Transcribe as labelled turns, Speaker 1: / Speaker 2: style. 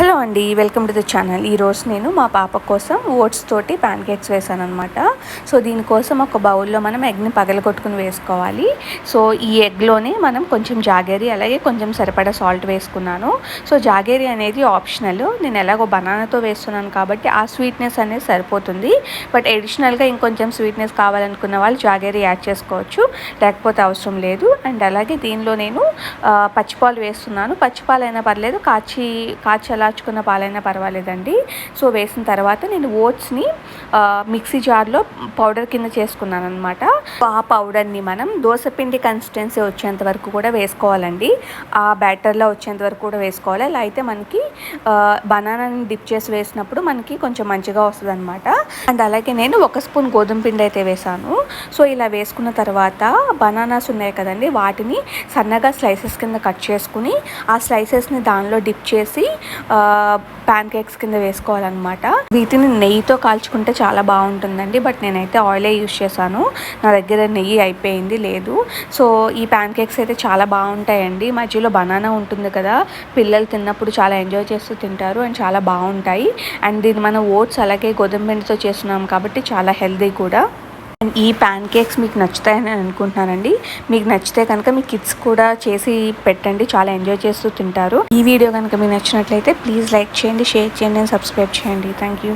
Speaker 1: Hello అండి welcome to the channel. ఈరోజు నేను మా పాప కోసం ఓట్స్ తోటి ప్యాన్ కేక్స్ వేసాను అనమాట సో దీనికోసం ఒక బౌల్లో మనం ఎగ్ని పగలగొట్టుకుని వేసుకోవాలి. సో ఈ ఎగ్లోనే మనం కొంచెం జాగేరి అలాగే కొంచెం సరిపడా సాల్ట్ వేసుకున్నాను. సో జాగేరి అనేది ఆప్షనల్. నేను ఎలాగో బనానాతో వేస్తున్నాను కాబట్టి ఆ స్వీట్నెస్ అనేది సరిపోతుంది. బట్ అడిషనల్గా ఇంకొంచెం స్వీట్నెస్ కావాలనుకున్న వాళ్ళు జాగేరి యాడ్ చేసుకోవచ్చు. లేకపోతే అవసరం లేదు. అండ్ అలాగే దీనిలో నేను పచ్చిపాలు వేస్తున్నాను. పచ్చిపాలు అయినా పర్లేదు కాచి కాచి అలా దాచుకున్న పాలైనా పర్వాలేదండి. సో వేసిన తర్వాత నేను ఓట్స్ని మిక్సీ జార్లో పౌడర్ కింద చేసుకున్నాను అనమాట ఆ పౌడర్ని మనం దోశపిండి కన్సిస్టెన్సీ వచ్చేంత వరకు కూడా వేసుకోవాలండి. ఆ బ్యాటర్లో వచ్చేంత వరకు కూడా వేసుకోవాలి. అలా అయితే మనకి బనానాని డిప్ చేసి వేసినప్పుడు మనకి కొంచెం మంచిగా వస్తుంది అనమాట అండ్ అలాగే నేను ఒక స్పూన్ గోధుమ పిండి అయితే వేసాను. సో ఇలా వేసుకున్న తర్వాత బనానాస్ ఉన్నాయి కదండి వాటిని సన్నగా స్లైసెస్ కింద కట్ చేసుకుని ఆ స్లైసెస్ని దానిలో డిప్ చేసి ప్యాన్ కేక్స్ కింద వేసుకోవాలన్నమాట. వీటిని నెయ్యితో కాల్చుకుంటే చాలా బాగుంటుందండి. బట్ నేనైతే ఆయిలే యూస్ చేశాను. నా దగ్గర నెయ్యి అయిపోయింది లేదు. సో ఈ ప్యాన్ కేక్స్ అయితే చాలా బాగుంటాయండి. మధ్యలో బనానా ఉంటుంది కదా పిల్లలు తిన్నప్పుడు చాలా ఎంజాయ్ చేస్తూ తింటారు అండ్ చాలా బాగుంటాయి. అండ్ దీన్ని మనం ఓట్స్ అలాగే గోధుమ పిండితో చేస్తున్నాం కాబట్టి చాలా హెల్దీ కూడా. ఈ ప్యాన్ కేక్స్ మీకు నచ్చుతాయని నేను అనుకుంటున్నానండి. మీకు నచ్చితే కనుక మీ కిడ్స్ కూడా చేసి పెట్టండి. చాలా ఎంజాయ్ చేస్తూ తింటారు. ఈ వీడియో కనుక మీకు నచ్చినట్లయితే ప్లీజ్ లైక్ చేయండి షేర్ చేయండి అండ్ సబ్స్క్రైబ్ చేయండి. Thank you.